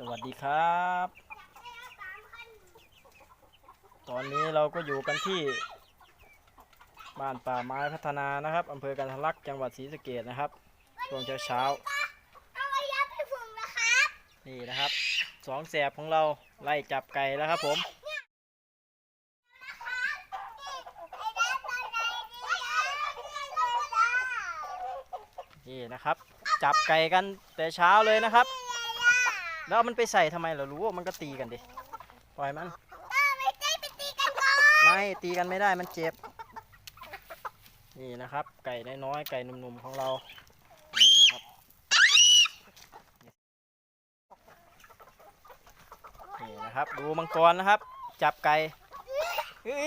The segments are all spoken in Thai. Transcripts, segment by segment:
สวัสดีครับ ตอนนี้เราก็อยู่กันที่ บ้านป่าไม้พัฒนานะครับอำเภอกันทะลักจังหวัดศรีสะเกดนะครับช่วงเช้าเช้าเอาไว้ยัดให้ฝึงนะครับๆนี่นะครับสองแสบของเราไล่จับไก่แล้วครับผมไอ้ด้านตอนไหนเนี่ยนี่นะครับ จับไก่กันแต่เช้าเลยนะครับ แล้วเอามันไปใส่ทำไมเรารู้ว่ามันก็ตีกันดิ ปล่อยมันเออไม่ได้ไปตีกันก่อนไม่ตีกันไม่ได้มันเจ็บ นี่นะครับ ไก่น้อยๆไก่หนุ่มๆของเรา นี่นะครับ นี่นะครับ ดูมังกรนะครับ จับไก่เออ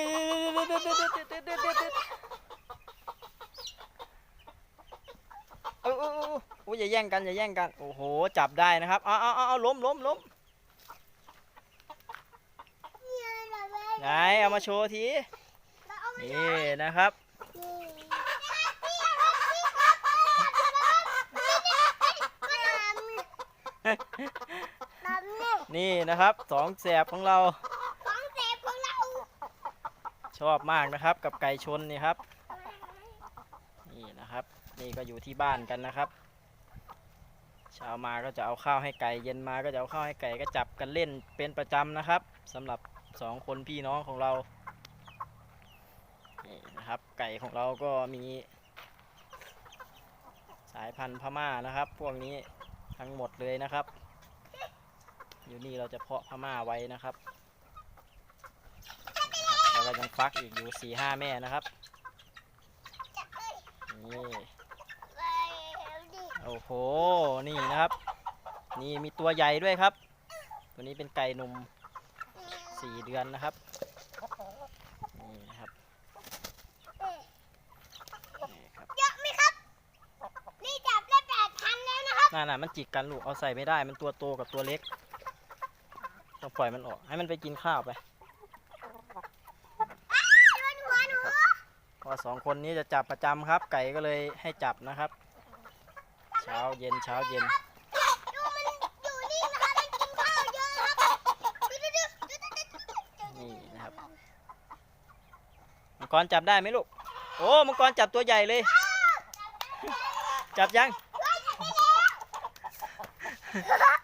เออเออ โอ้ยอย่าแย่งกันอย่าแย่งกัน โอ้โห จับได้นะครับเอาเอาเอาเอาล้มล้มล้มไหนเอามาโชว์ที นี่นะครับ นี่นะครับสองแสบของเราของเซฟของเราชอบมากนะครับกับไก่ชนนี่ครับ นี่นะครับ นี่ก็อยู่ที่บ้านกันนะครับเช้ามาก็จะเอาข้าวให้ไก่เย็นมาก็จะเอาข้าวให้ไก่ก็จับกันเล่นเป็นประจำนะครับสำหรับสองคนพี่น้องของเรานี่นะครับไก่ของเราก็มีสายพันธุ์พม่านะครับ พวกนี้ทั้งหมดเลยนะครับ อยู่นี่เราจะเพาะพม่าไว้นะครับแล้วก็ยังฟักอีกอยู่สี่ห้าแม่นะครับนี่ โอ้โห นี่นะครับ นี่มีตัวใหญ่ด้วยครับ ตัวนี้เป็นไก่หนุ่มสี่เดือนนะครับ นี่นะครับนี่ครับเยอะไหมครับ นี่จับได้แปดพันแล้วนะครับน่าน่ะมันจิกกันลูก เอาใส่ไม่ได้ มันตัวโตกับตัวเล็ก ต้องปล่อยมันออก ให้มันไปกินข้าวไปโดนหัวหนูก็สองคนนี้จะจับประจำครับ ไก่ก็เลยให้จับนะครับ เช้าเย็นเช้าเย็นดูมันอยู่นี่นะครับมันกินข้าวเยอะครับดูดูดูดูดูดูดูนี่นะครับมังกรจับได้ไหมลูกโอ้มังกรจับตัวใหญ่เลย จับยัง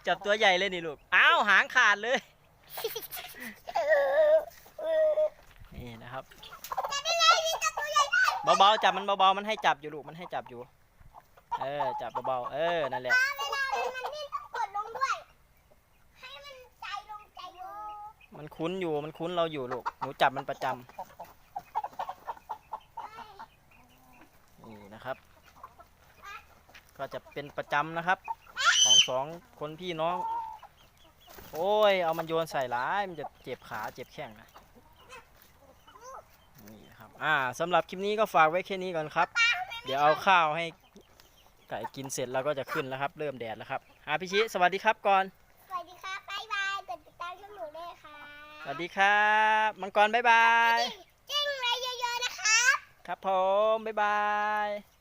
จับตัวใหญ่เลยนี่ลูกอ้าวหางขาดเลยนี่นะครับเบาๆจับมันเบาๆมันให้จับอยู่ลูกมันให้จับอยู่ เออ จับเบาๆ เออ นั่นแหละ เวลามันนิ่งต้องกดลงด้วย ให้มันใจลงใจลงมันคุ้นอยู่ มันคุ้นเราอยู่ลูก หนูจับมันประจำนี่นะครับ ก็จะเป็นประจำนะครับ ของสองคนพี่น้อง โอ้ย เอามันโยนใส่ร้าย มันจะเจ็บขาเจ็บแข้งนะ นี่นะครับ อ่าสำหรับคลิปนี้ก็ฝากไว้แค่นี้ก่อนครับ เดี๋ยวเอาข้าวให้ ไก่กินเสร็จแล้วก็จะขึ้นแล้วครับ เริ่มแดดแล้วครับอาพิชิสวัสดีครับก่อน สวัสดีครับบ๊ายบายกดติดตามช่องหนูด้วยค่ะสวัสดีครับ มังกรบ๊ายบาย จิ้งเลยเยอะๆนะครับ ครับผมบ๊ายบาย